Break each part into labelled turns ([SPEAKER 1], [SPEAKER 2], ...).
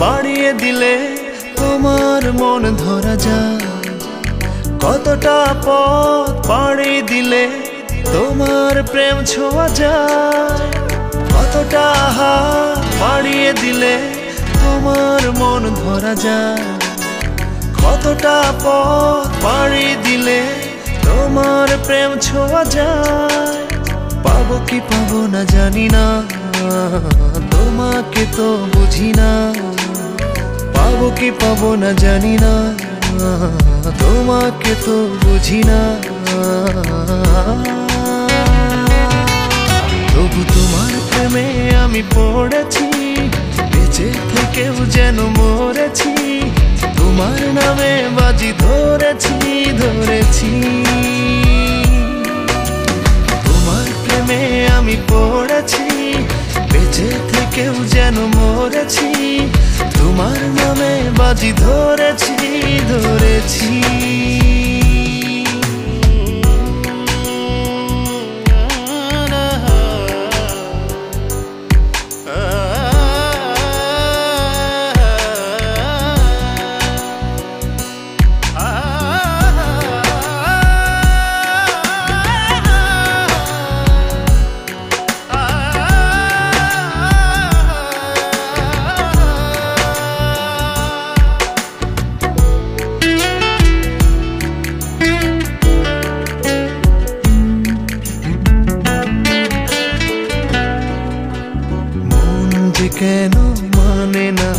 [SPEAKER 1] পাড়িয়ে দিলে তোমার মন ধরা যায়। কতটা পথ পাড়ি দিলে তোমার প্রেম ছোঁয়া যায়। কতটা হাত পাড়িয়ে দিলে তোমার মন ধরা যায়। কতটা পথ পাড়ি দিলে তোমার প্রেম ছোঁয়া যায়। পাবো কি পাবো না জানি না। তোমাকে তো বুঝি না। পাবো কি পাবো না জানি না। তোমাকে তো বুঝি না। তবু তোমার প্রেমে আমি পড়েছি, বেঁচে থেকেও যেন মরেছি। তোমার নামে বাজি ধরেছি ধরেছি। তোমার প্রেমে আমি পড়েছি বাজি ধরেছি ধরেছি। কেন মানে না?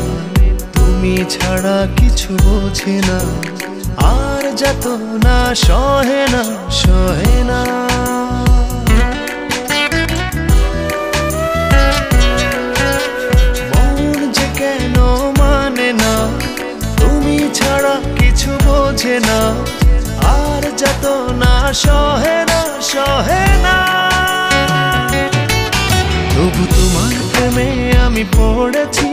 [SPEAKER 1] তুমি ছাড়া কিছু বোঝে না। আর যত না সহে না সহে না। মন যে কেন মানে না? তুমি ছাড়া কিছু বোঝে না। আর যত না সহে না সহে না। আমি পড়েছি,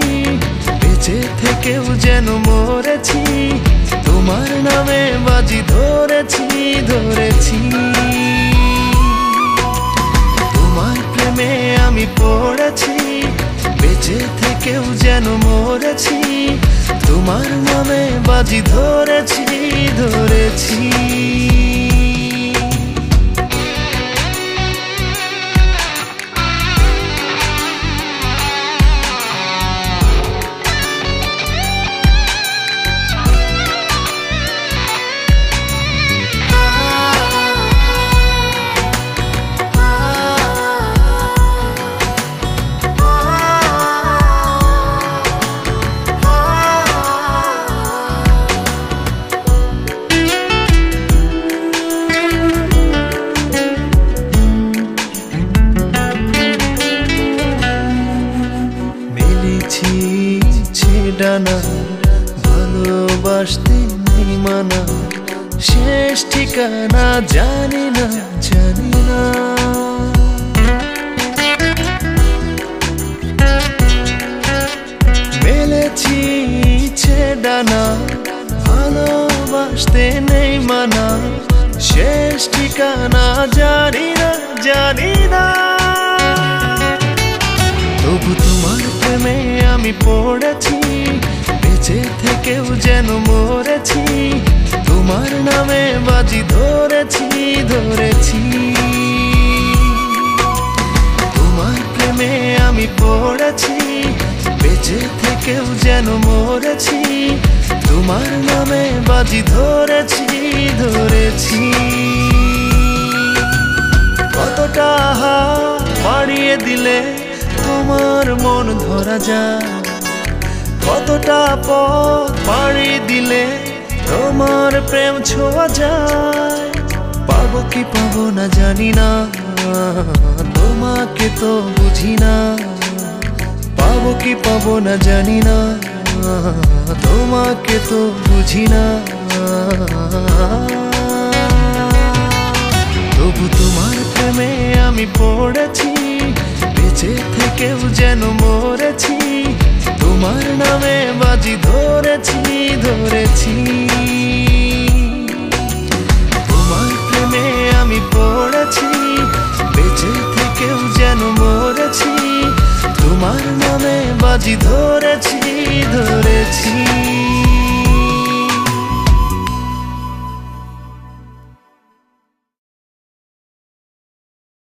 [SPEAKER 1] বেঁচে থেকেও যেন মরেছি, তোমার নামে বাজি ধরেছি ধরেছি। তোমার প্রেমে আমি পড়েছি, বেঁচে থেকেও যেন মরেছি, তোমার নামে বাজি ধরেছি ধরেছি। ছেডানা ভালোবাসতে নেই মানা, শেষ ঠিকানা জানি না জানি না। মেলেছি ছেডানা ভালোবাসতে নেই মানা, শেষ ঠিকানা জানি না জানি না। তবু তোমার প্রেমে আমি পড়েছি, বেঁচে থেকেও যেন মরেছি, তোমার নামে বাজি ধরেছি ধরেছি। তোমার প্রেমে আমি পড়েছি, বেঁচে থেকেও যেন মরেছি, তোমার নামে বাজি ধরেছি ধরেছি। কতটা বাড়িয়ে দিলে মন ধরা যায়। কতটা পথ পাড়ি দিলে তোমার প্রেম ছোঁয়া যায়। পাবো কি পাবো না জানি না, তোমাকে তো বুঝি না। পাবো কি পাবো না জানি না, তোমাকে তো বুঝি না। তবু তোমার প্রেমে আমি পড়েছি, বেঁচে থেকেও যেন মরেছি, তোমার নামে বাজি ধরেছি ধরেছি। তোমার প্রেমে আমি পড়েছি, বেঁচে থেকেও যেন মরেছি, তোমার নামে বাজি ধরেছি ধরেছি।